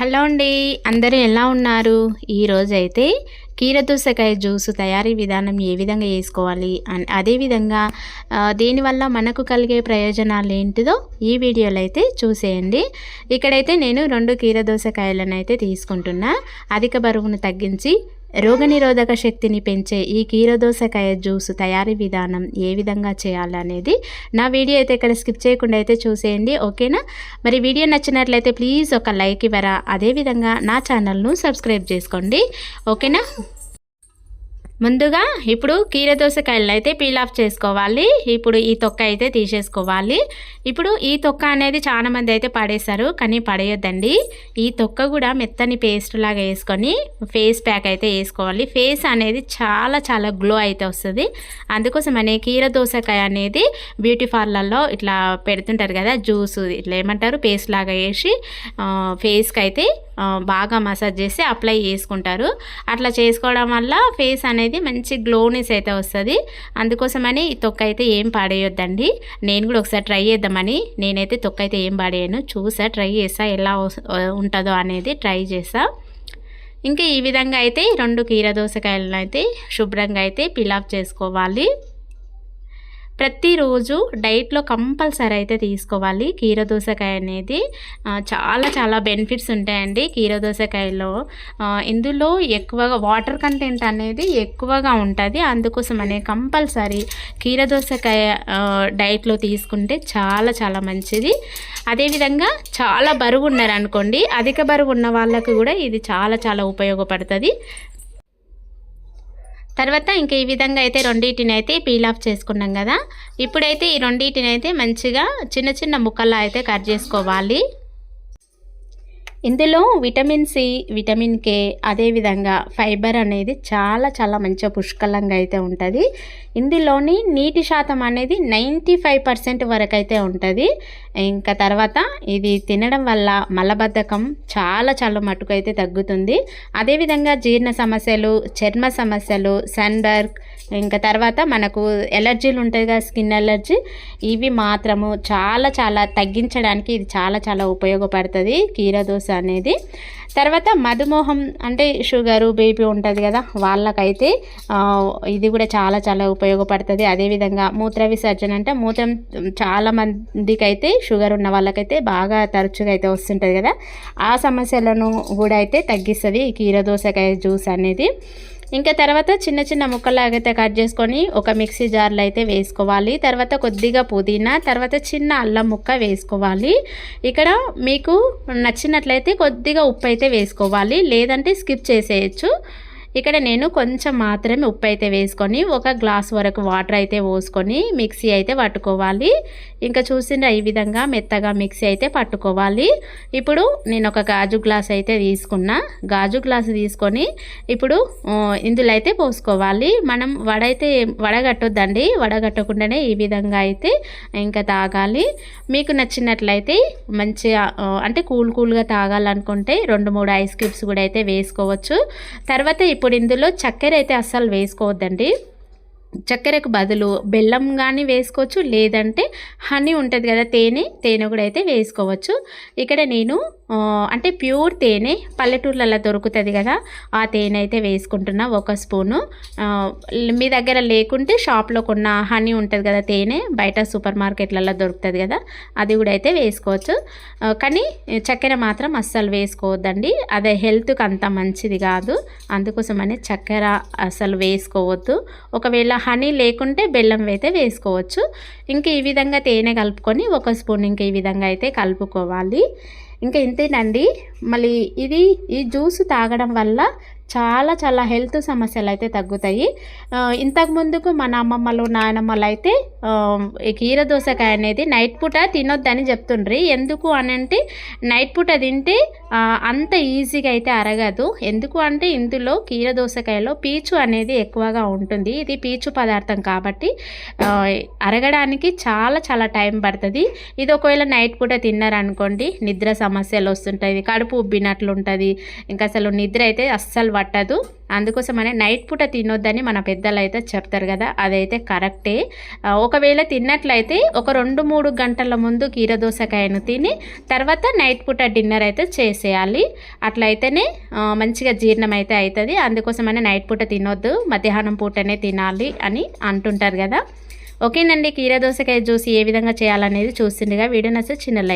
Hello అండి అందరూ ఎలా ఉన్నారు? ఈరోజైతే కీరదోసకాయ జ్యూస్ తయారీ విధానం ఏ విధంగా చేసుకోవాలి అండ్ అదేవిధంగా దీనివల్ల మనకు కలిగే ప్రయోజనాలు ఏంటిదో ఈ వీడియోలో అయితే చూసేయండి. ఇక్కడైతే నేను రెండు కీరదోసకాయలను అయితే తీసుకుంటున్నా. అధిక బరువును తగ్గించి రోగనిరోధక శక్తిని పెంచే ఈ కీరదోసకాయ జ్యూస్ తయారీ విధానం ఏ విధంగా చేయాలనేది నా వీడియో అయితే ఇక్కడ స్కిప్ చేయకుండా అయితే చూసేయండి ఓకేనా? మరి వీడియో నచ్చినట్లయితే ప్లీజ్ ఒక లైక్ ఇవ్వరా? అదేవిధంగా నా ఛానల్ను సబ్స్క్రైబ్ చేసుకోండి ఓకేనా? ముందుగా ఇప్పుడు కీరదోసకాయలను అయితే పీల్ ఆఫ్ చేసుకోవాలి. ఇప్పుడు ఈ తొక్క అయితే తీసేసుకోవాలి. ఇప్పుడు ఈ తొక్క అనేది చాలా మంది అయితే పడేశారు కానీ పడేయొద్దండి. ఈ తొక్క కూడా మెత్తని పేస్ట్ లాగా వేసుకొని ఫేస్ ప్యాక్ అయితే వేసుకోవాలి. ఫేస్ అనేది చాలా చాలా గ్లో అయితే వస్తుంది. అందుకోసం అనే కీరదోసకాయ అనేది బ్యూటీ పార్లర్లో ఇట్లా పెడుతుంటారు కదా జ్యూస్ ఇట్లా ఏమంటారు పేస్ట్ లాగా వేసి ఫేస్కి అయితే బాగా మసాజ్ చేసి అప్లై చేసుకుంటారు. అట్లా చేసుకోవడం వల్ల ఫేస్ అనేది మంచి గ్లోనెస్ అయితే వస్తుంది. అందుకోసమని ఈ తొక్క అయితే ఏం పాడేయొద్దండి. నేను కూడా ఒకసారి ట్రై చేద్దామని నేనైతే తొక్క అయితే ఏం పాడేయను. చూసా ట్రై చేసా ఎలా వస్- ఉంటుందో అనేది ట్రై చేసా. ఇంకా ఈ విధంగా అయితే రెండు కీర దోసకాయలను అయితే శుభ్రంగా అయితే పిలాప్ చేసుకోవాలి. ప్రతిరోజు డైట్లో కంపల్సరీ అయితే తీసుకోవాలి. కీర దోసకాయ అనేది చాలా చాలా బెనిఫిట్స్ ఉంటాయండి కీర దోసకాయలో. ఇందులో ఎక్కువగా వాటర్ కంటెంట్ అనేది ఎక్కువగా ఉంటుంది. అందుకోసం అనే కంపల్సరీ కీర దోసకాయ డైట్లో తీసుకుంటే చాలా చాలా మంచిది. అదేవిధంగా చాలా బరువు ఉన్నారనుకోండి అధిక బరువు ఉన్న వాళ్ళకు కూడా ఇది చాలా చాలా ఉపయోగపడుతుంది. తర్వాత ఇంక ఈ విధంగా అయితే రెండింటిని అయితే పీల్ ఆఫ్ చేసుకున్నాం కదా. ఇప్పుడైతే ఈ రెండింటిని అయితే మంచిగా చిన్న చిన్న ముక్కల్లా అయితే కట్ చేసుకోవాలి. ఇందులో విటమిన్ సి విటమిన్ కే అదేవిధంగా ఫైబర్ అనేది చాలా చాలా మంచిగా పుష్కలంగా అయితే ఉంటుంది. ఇందులోని నీటి శాతం అనేది నైంటీ ఫైవ్ పర్సెంట్ వరకు అయితే ఉంటుంది. ఇంకా తర్వాత ఇది తినడం వల్ల మలబద్ధకం చాలా చాలా మటుకు అయితే తగ్గుతుంది అదేవిధంగా జీర్ణ సమస్యలు చర్మ సమస్యలు సన్బర్గ్ ఇంకా తర్వాత మనకు ఎలర్జీలు ఉంటాయి కదా స్కిన్ ఎలర్జీ ఇవి మాత్రము చాలా చాలా తగ్గించడానికి ఇది చాలా చాలా ఉపయోగపడుతుంది. కీరదోస అనేది. తర్వాత మధుమోహం అంటే షుగరు బీపీ ఉంటుంది కదా వాళ్ళకైతే ఇది కూడా చాలా చాలా ఉపయోగపడుతుంది. అదేవిధంగా మూత్ర విసర్జన అంటే మూత్రం చాలా మందికి అయితే షుగర్ ఉన్న వాళ్ళకైతే బాగా తరచుగా అయితే వస్తుంటుంది కదా. ఆ సమస్యలను కూడా అయితే తగ్గిస్తుంది ఈ కీరదోసకాయ జ్యూస్ అనేది. ఇంకా తర్వాత చిన్న చిన్న ముక్కలాగా అయితే కట్ చేసుకొని ఒక మిక్సీ జార్లో అయితే వేసుకోవాలి. తర్వాత కొద్దిగా పుదీనా తర్వాత చిన్న అల్లం ముక్క వేసుకోవాలి. ఇక్కడ మీకు నచ్చినట్లయితే కొద్దిగా ఉప్పు అయితే వేసుకోవాలి. లేదంటే స్కిప్ చేసేయచ్చు. ఇక్కడ నేను కొంచెం మాత్రమే ఉప్పు అయితే వేసుకొని ఒక గ్లాస్ వరకు వాటర్ అయితే పోసుకొని మిక్సీ అయితే పట్టుకోవాలి. ఇంకా చూసిన ఈ విధంగా మెత్తగా మిక్సీ అయితే పట్టుకోవాలి. ఇప్పుడు నేను ఒక గాజు గ్లాస్ అయితే తీసుకున్నా. గాజు గ్లాస్ తీసుకొని ఇప్పుడు ఇందులో అయితే పోసుకోవాలి. మనం వడైతే వడగట్టొద్దండి. వడగట్టకుండానే ఈ విధంగా అయితే ఇంకా తాగాలి. మీకు నచ్చినట్లయితే మంచిగా అంటే కూల్ కూల్గా తాగాలనుకుంటే రెండు మూడు ఐస్ క్యూబ్స్ కూడా అయితే వేసుకోవచ్చు. తర్వాత ఇప్పుడు ఇందులో చక్కెర అయితే అస్సలు వేసుకోవద్దండి. చక్కెరకు బదులు బెల్లం కానీ వేసుకోవచ్చు లేదంటే హనీ ఉంటుంది కదా తేనె తేనె కూడా అయితే వేసుకోవచ్చు. ఇక్కడ నేను అంటే ప్యూర్ తేనె పల్లెటూర్లలో దొరుకుతుంది కదా ఆ తేనె అయితే వేసుకుంటున్నా ఒక స్పూను. మీ దగ్గర లేకుంటే షాప్లో కొన్న హనీ ఉంటుంది కదా తేనె బయట సూపర్ మార్కెట్లలో దొరుకుతుంది కదా అది కూడా అయితే వేసుకోవచ్చు. కానీ చక్కెర మాత్రం అస్సలు వేసుకోవద్దండి అదే హెల్త్కి అంత మంచిది కాదు అందుకోసమని చక్కెర అసలు వేసుకోవద్దు. ఒకవేళ హనీ లేకుంటే బెల్లం అయితే వేసుకోవచ్చు. ఇంకా ఈ విధంగా తేనె కలుపుకొని ఒక స్పూన్ ఇంకా ఈ విధంగా అయితే కలుపుకోవాలి. ఇంకా ఇంతేనండి. మళ్ళీ ఇది ఈ జ్యూస్ తాగడం వల్ల చాలా చాలా హెల్త్ సమస్యలు అయితే తగ్గుతాయి ఇంతకు ముందుకు మన అమ్మమ్మలు నాయనమ్మలు అయితే ఈ కీర దోసకాయ అనేది నైట్ పూట తినొద్దని చెప్తుండ్రి. ఎందుకు అని అంటే నైట్ పూట తింటే అంత ఈజీగా అయితే అరగదు. ఎందుకు అంటే ఇందులో కీర దోసకాయలో పీచు అనేది ఎక్కువగా ఉంటుంది. ఇది పీచు పదార్థం కాబట్టి అరగడానికి చాలా చాలా టైం పడుతుంది. ఇది ఒకవేళ నైట్ పూట తిన్నారనుకోండి నిద్ర సమస్యలు వస్తుంటాయి. కడుపు ఉబ్బినట్లు ఉంటుంది ఇంకా అసలు నిద్ర అయితే అస్సలు పట్టదు. అందుకోసమనే నైట్ పూట తినొద్దని మన పెద్దలు అయితే చెప్తారు కదా అదైతే కరెక్టే. ఒకవేళ తిన్నట్లయితే ఒక రెండు మూడు గంటల ముందు కీర దోసకాయను తిని తర్వాత నైట్ పూట డిన్నర్ అయితే చేసేయాలి. అట్లయితేనే మంచిగా జీర్ణం అయితే అవుతుంది అందుకోసమనే నైట్ పూట తినొద్దు మధ్యాహ్నం పూటనే తినాలి అని అంటుంటారు కదా. ఓకేనండి కీర దోసకాయ జ్యూస్ ఏ విధంగా చేయాలనేది చూస్తుండగా వీడియో నచ్చే చిన్న లైక్